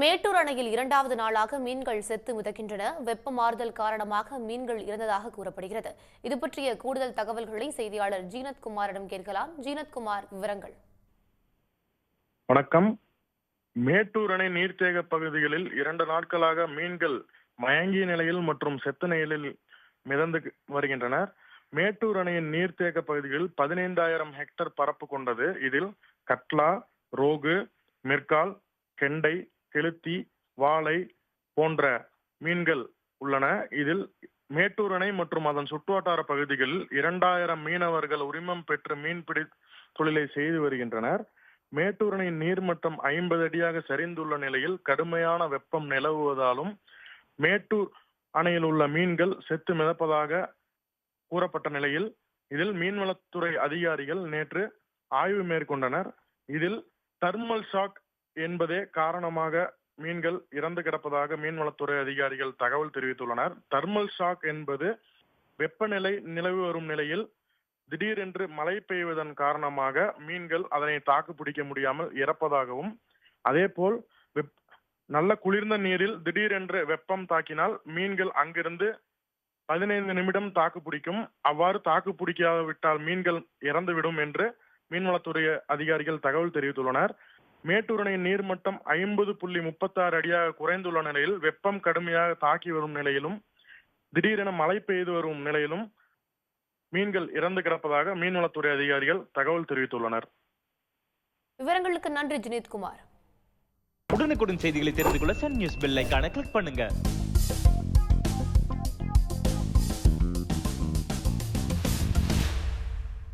மேட்டூர் அணையில் இரண்டாவது நாளாக மீன்கள் செத்து மிதக்கின்றன. வெப்ப மாறுதல் காரணமாக மீன்கள் இறந்ததாக கூறப்படுகிறது. இது பற்றிய கூடுதல் தகவல்களை செய்தியாளர் ஜீனத் குமாரிடம் கேட்கலாம். ஜீனத் குமார் விவரங்கள். வணக்கம். மேட்டூர் அணை நீர்த்தேக பகுதிகளில் இரண்டு நாட்களாக மீன்கள் மயங்கிய நிலையில் மற்றும் செத்த நிலையில் மிதந்து வருகின்றனர். மேட்டூர் அணையின் நீர்த்தேக்க பகுதிகளில் பதினைந்தாயிரம் ஹெக்டர் பரப்பு கொண்டது. இதில் கட்லா ரோகு மிர்கால் கெண்டை கெளுத்தி வாளை போன்ற மீன்கள் உள்ளன. இதில் மேட்டூர் அணை மற்றும் அதன் சுற்றுவட்டார பகுதிகளில் இரண்டாயிரம் மீனவர்கள் உரிமம் பெற்று மீன்பிடி தொழிலை செய்து வருகின்றனர். மேட்டூர் அணையின் நீர்மட்டம் ஐம்பது அடியாக சரிந்துள்ள நிலையில் கடுமையான வெப்பம் நிலவுவதாலும் மேட்டூர் அணையில் உள்ள மீன்கள் செத்து மிதப்பதாக கூறப்பட்ட நிலையில் இதில் மீன்வளத்துறை அதிகாரிகள் நேற்று ஆய்வு மேற்கொண்டனர். இதில் தர்மல் ஷாக் என்பதே காரணமாக மீன்கள் இறந்து கிடப்பதாக மீன்வளத்துறை அதிகாரிகள் தகவல் தெரிவித்துள்ளனர். தர்மல் ஷாக் என்பது வெப்பநிலை நிலவி வரும் நிலையில் திடீரென்று மழை பெய்வதன் காரணமாக மீன்கள் அதனை தாக்கு பிடிக்க முடியாமல் இறப்பதாகவும் அதேபோல் வெப் நல்ல குளிர்ந்த நீரில் திடீரென்று வெப்பம் தாக்கினால் மீன்கள் அங்கிருந்து பதினைந்து நிமிடம் தாக்கு பிடிக்கும். அவ்வாறு தாக்கு பிடிக்காத விட்டால் மீன்கள் இறந்துவிடும் என்று மீன்வளத்துறை அதிகாரிகள் தகவல் தெரிவித்துள்ளனர். மேட்டூர் அணையின் நீர்மட்டம் ஐம்பது புள்ளி முப்பத்தாறு அடியாக குறைந்துள்ள நிலையில் வெப்பம் கடுமையாக தாக்கி வரும் நிலையிலும் திடீரென மழை பெய்து வரும் நிலையிலும் மீன்கள் இறந்து கிடப்பதாக மீன்வளத்துறை அதிகாரிகள் தகவல் தெரிவித்துள்ளனர். விவரங்களுக்கு நன்றி ஜினித் குமார் உடனுக்குடன் செய்திகளை தெரிந்து கொள்ள சன் நியூஸ் பெல் ஐகானை கிளிக் பண்ணுங்க.